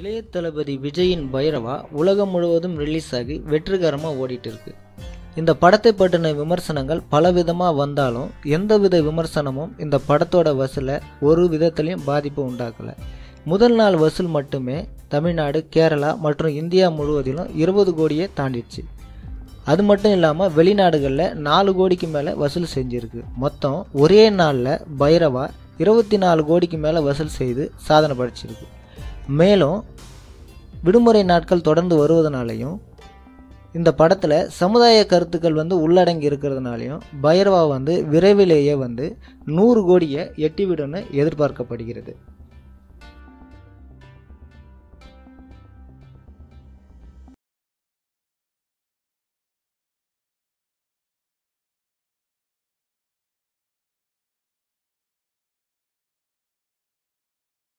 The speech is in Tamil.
இளைய தளபதி விஜயின் பைரவா உலகம் முழுவதும் ரிலீஸ் ஆகி வெற்றிகரமாக ஓடிட்டு இருக்கு இந்த படத்தை பற்றின விமர்சனங்கள் பலவிதமாக வந்தாலும் எந்தவித விமர்சனமும் இந்த படத்தோட வசூலை ஒரு விதத்துலையும் பாதிப்பு உண்டாக்கலை. முதல் நாள் வசூல் மட்டுமே தமிழ்நாடு கேரளா மற்றும் இந்தியா முழுவதிலும் இருபது கோடியை தாண்டிடுச்சு. அது மட்டும் இல்லாமல் வெளிநாடுகளில் நாலு கோடிக்கு மேலே வசூல் செஞ்சுருக்கு. மொத்தம் ஒரே நாளில் பைரவா இருபத்தி நாலு கோடிக்கு மேலே வசூல் செய்து சாதனை படைச்சிருக்கு. மேலும் விடுமுறை நாட்கள் தொடர்ந்து வருவதனாலையும் இந்த படத்தில் சமுதாய கருத்துக்கள் வந்து உள்ளடங்கி இருக்கிறதுனாலையும் பைரவா வந்து விரைவிலேயே வந்து நூறு கோடியை எட்டிவிடும்னு எதிர்பார்க்கப்படுகிறது.